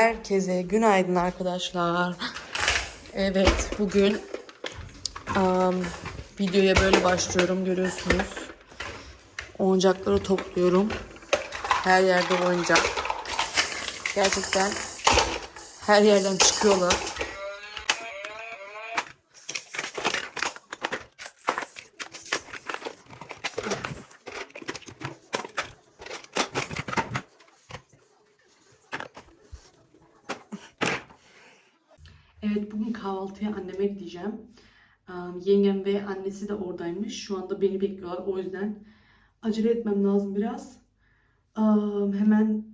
Herkese günaydın arkadaşlar. Evet bugün um, videoya böyle başlıyorum görüyorsunuz. Oyuncakları topluyorum. Her yerde oyuncak. Gerçekten her yerden çıkıyorlar. Evet bugün kahvaltıya anneme gideceğim. Yengem ve annesi de oradaymış. Şu anda beni bekliyorlar. O yüzden acele etmem lazım biraz. Hemen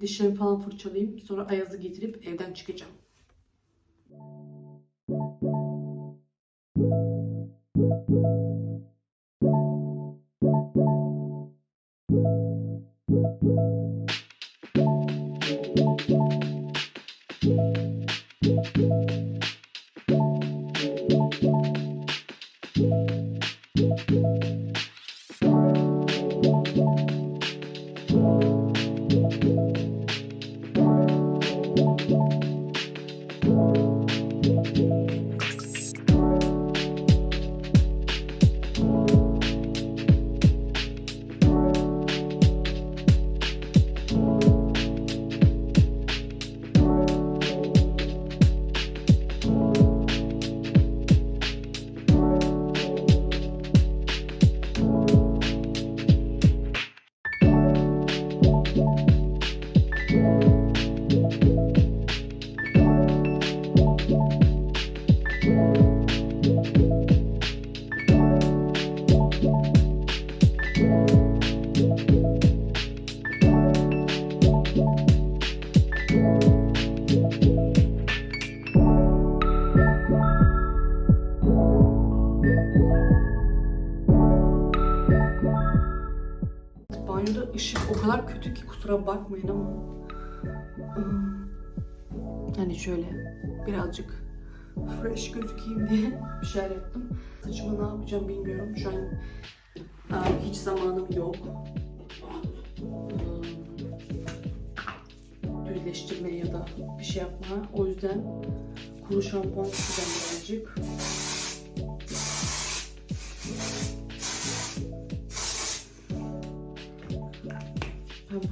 dişlerimi falan fırçalayayım. Sonra Ayaz'ı getirip evden çıkacağım. Banyoda ışık o kadar kötü ki kusura bakmayın ama. Hmm, Hani şöyle birazcık fresh gözükeyim diye bir şeyler yaptım. Saçımı ne yapacağım bilmiyorum. Şu an aa, hiç zamanım yok. Hmm, Düzleştirme ya da bir şey yapma. O yüzden kuru şampuan sıkacağım birazcık.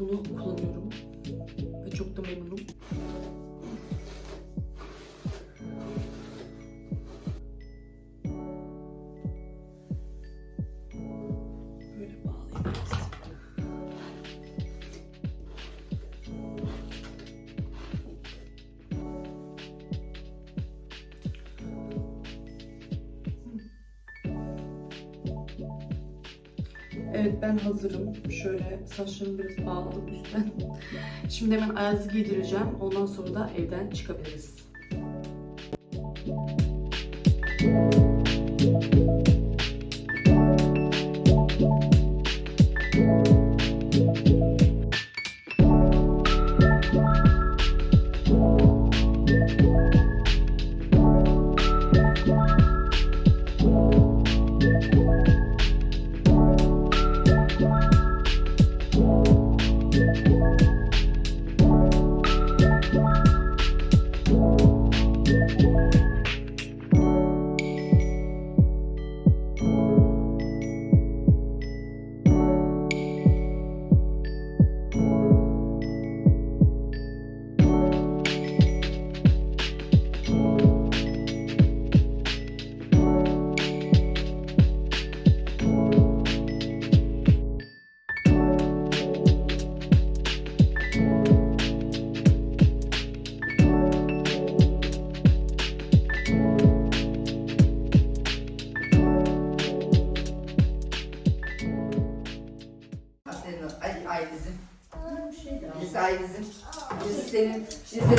Ben ben hazırım. Şöyle saçlarımı biraz bağladım üstten. Şimdi hemen Ayaz'ı giydireceğim. Ondan sonra da evden çıkabiliriz.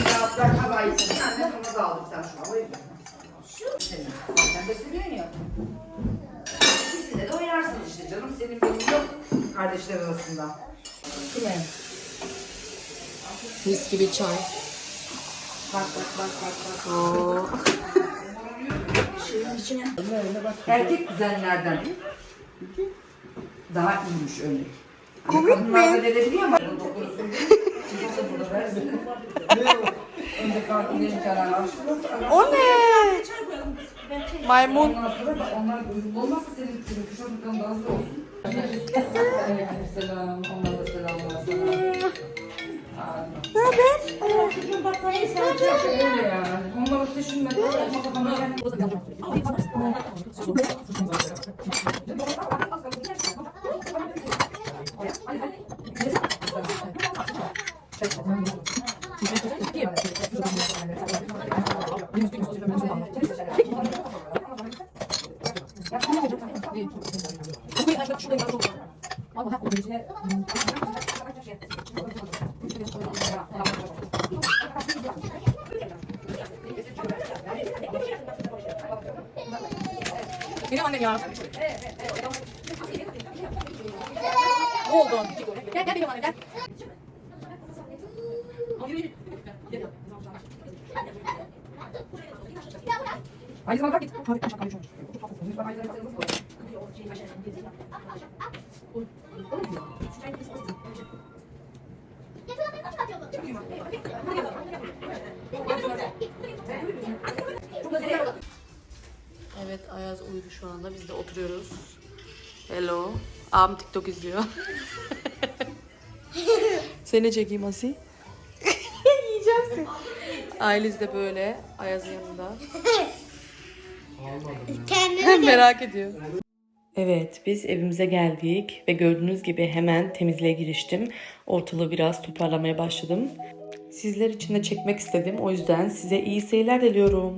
Bırakmaz Ayliz'in. Sen de onu da sen şuna. Buyur. Şu senin. Sen de seviyorsun ya. İkisinde de oynarsın işte canım. Senin benim yok kardeşler arasında. Kime? Mis gibi çay. Bak bak bak bak bak. Oo. Şeyin içine. Erkek kuzenlerden. Daha iyiymiş örnek. Komik mi? Da denebiliyor ama. Çıkışı burada versin. Önce kartını açtırır. O ne? Maymun. Ondan sonra da onlar uyumlu olmazsa senin senin kuşatlıkların da hazır olsun. Aleykümselam. Onlara da selamlar sana. Ne haber? Öyle yani. Onları düşünme. Kafama gel. Benim annem ya. Ne oldu? Gel gel benim annem gel. Ay zaman git. Evet Ayaz uyudu şu anda. Biz de oturuyoruz. Hello. Abim TikTok izliyor. Seni çekeyim Asi. Yiyeceğim seni. Ailesi de böyle. Ayaz'ın yanında. Merak ediyor. Evet, biz evimize geldik ve gördüğünüz gibi hemen temizliğe giriştim. Ortalığı biraz toparlamaya başladım. Sizler için de çekmek istedim. O yüzden size iyi seyirler diliyorum.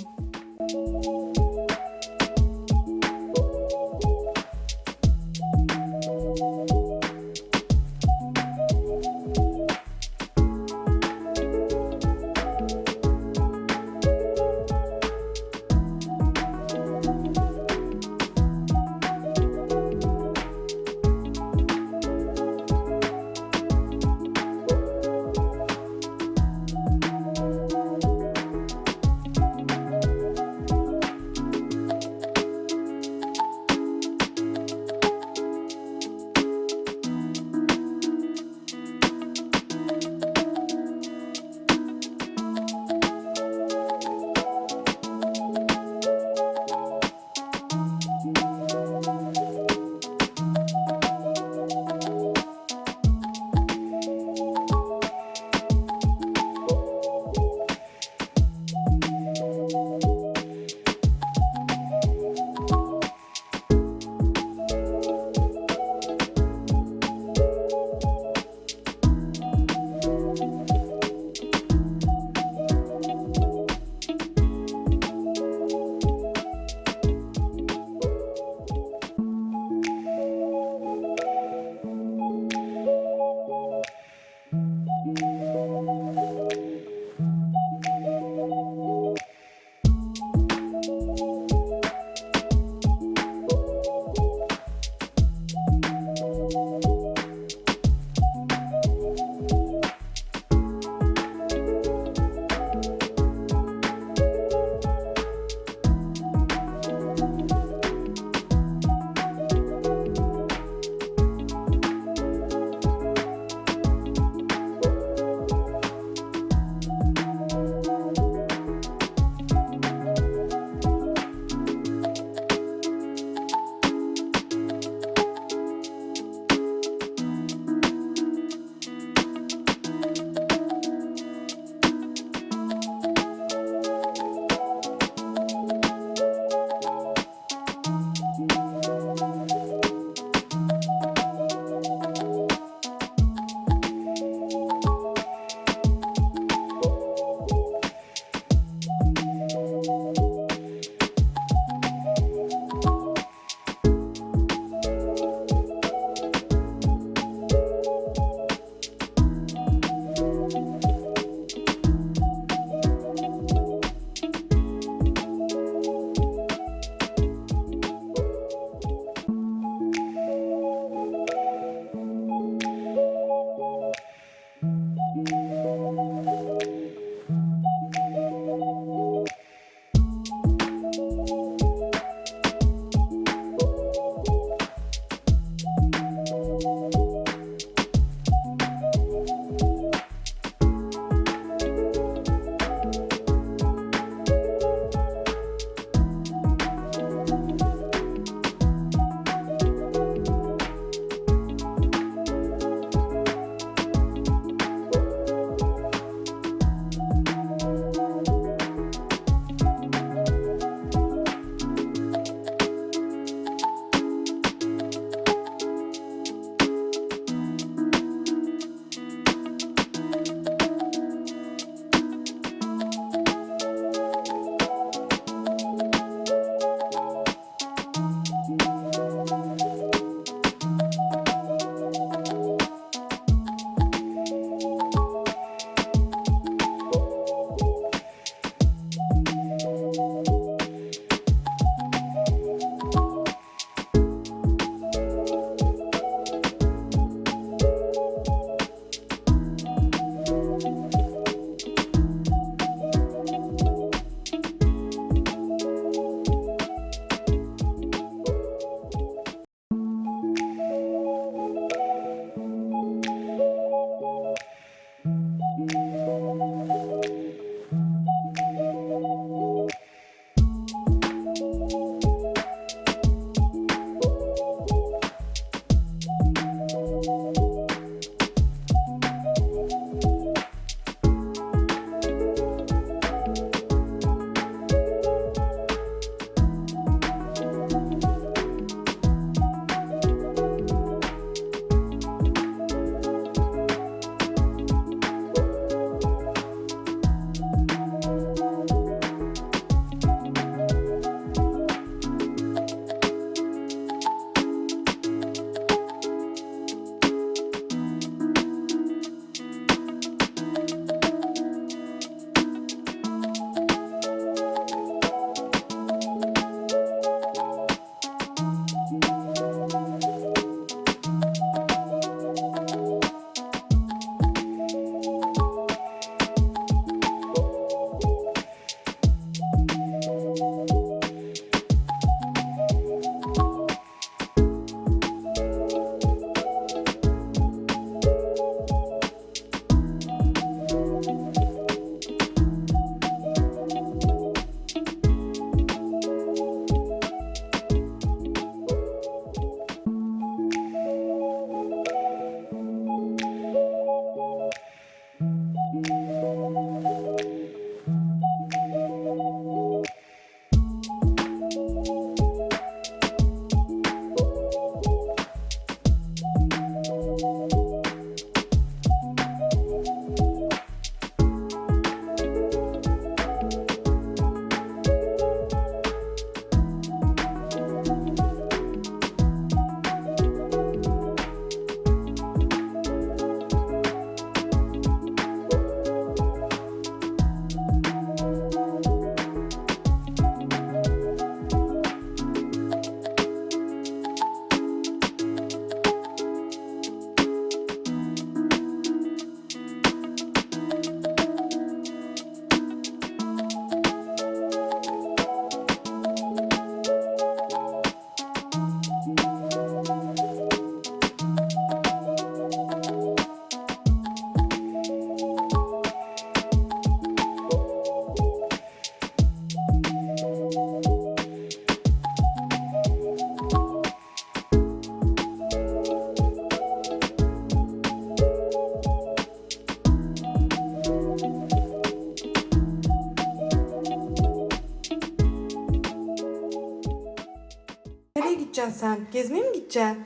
Sen? Gezmeye mi gideceksin?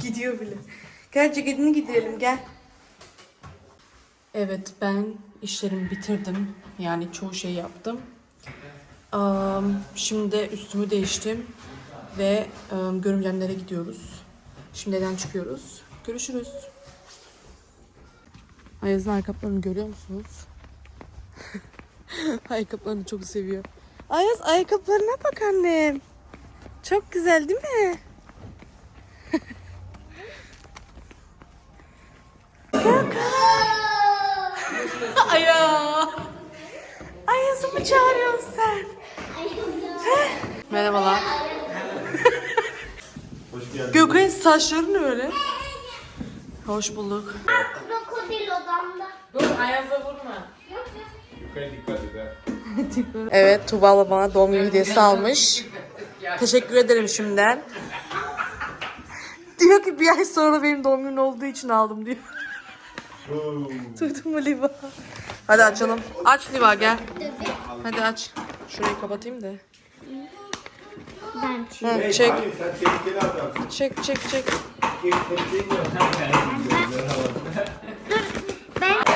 Gidiyor bile. Gel ceketini gidelim gel. Evet ben işlerimi bitirdim. Yani çoğu şey yaptım. Am, şimdi üstümü değiştim. Ve um, görümcemlere gidiyoruz. Şimdiden çıkıyoruz. Görüşürüz. Ayaz'ın ayakkabılarını görüyor musunuz? ayakkabılarını çok seviyor. Ayaz ayakkabılarına bak annem. Çok güzel değil mi? Aya. Ayaz'ı mı çağırıyorsun sen? Merhabalar. Hoş geldin. Gökay'ın saçları ne öyle? Hoş bulduk. Krokodil odamda. Yukarı dikkat et ha. Evet Tuğba abla bana doğum günü hediyesi almış. Teşekkür ederim şimdiden. diyor ki bir ay sonra benim doğum günüm olduğu için aldım diyor. Oo. Duydun mu Liva? Hadi açalım. Aç Liva gel. Hadi aç. Şurayı kapatayım da. Ben Hı, Hey, çek. Çek çek çek.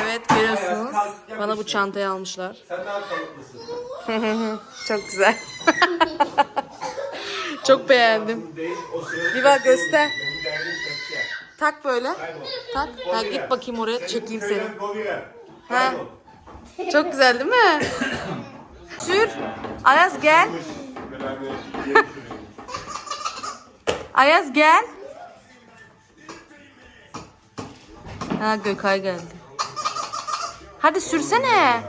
Evet görüyorsunuz. Bana bu çantayı almışlar. Sen daha kalıplısın. Çok güzel. Çok beğendim. Liva göster. Tak böyle. Tak. Ha, git bakayım oraya çekeyim seni. Ha. Çok güzel değil mi? Sür. Ayaz gel. Ayaz gel. Ha Gökay geldi. Hadi sürsene.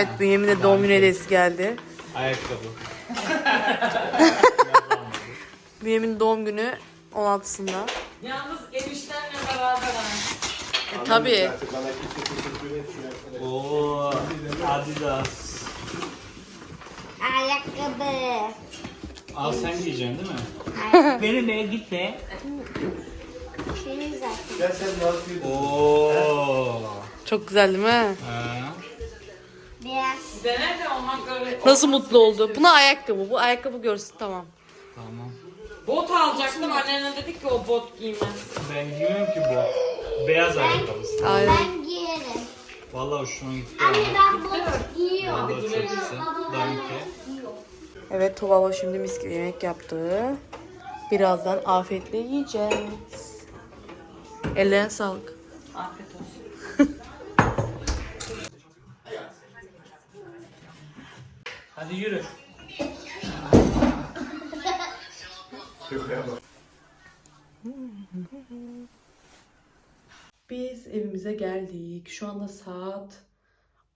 Evet Bünyamin de doğum günü hediyesi geldi. Ayakkabı. Bünyamin'in doğum günü 16'sında. Yalnız eniştenle beraber. E, tabii. Oo, Adidas. Ayakkabı. Al sen giyeceksin değil mi? Benim be git be. Senin zaten. Gel sen nasıl Oo. Çok güzel değil mi? Ha. Dene de olmak öyle. Nasıl mutlu oldu? Buna ayakkabı. Bu ayakkabı görsün tamam. Tamam. Bot alacaktım annene dedik ki o bot giymez. Ben giyiyorum ki bu. Beyaz ayakkabısı. Aynen. Ben giyerim. Vallahi hoşuma gitti. Anne ben bot giyiyorum. Vallahi çok güzel. Danke. Evet Tuğba abla şimdi mis gibi yemek yaptı. Birazdan afiyetle yiyeceğiz. Ellerine sağlık. Afiyet Hadi yürü. Biz evimize geldik. Şu anda saat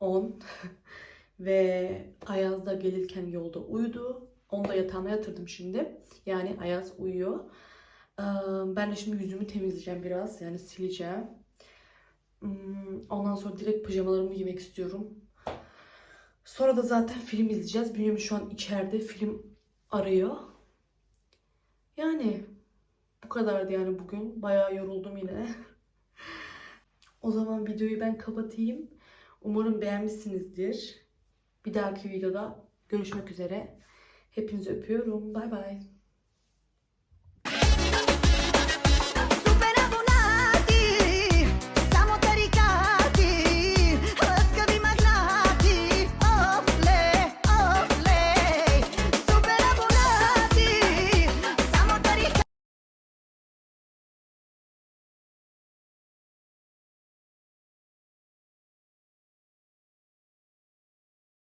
10 ve Ayaz da gelirken yolda uyudu. Onu da yatağına yatırdım şimdi. Yani Ayaz uyuyor. Ben de şimdi yüzümü temizleyeceğim biraz. Yani sileceğim. Hmm, Ondan sonra direkt pijamalarımı giymek istiyorum. Sonra da zaten film izleyeceğiz. Bünyamin şu an içeride film arıyor. Yani bu kadardı yani bugün. Bayağı yoruldum yine. O zaman videoyu ben kapatayım. Umarım beğenmişsinizdir. Bir dahaki videoda görüşmek üzere. Hepinizi öpüyorum. Bay bay.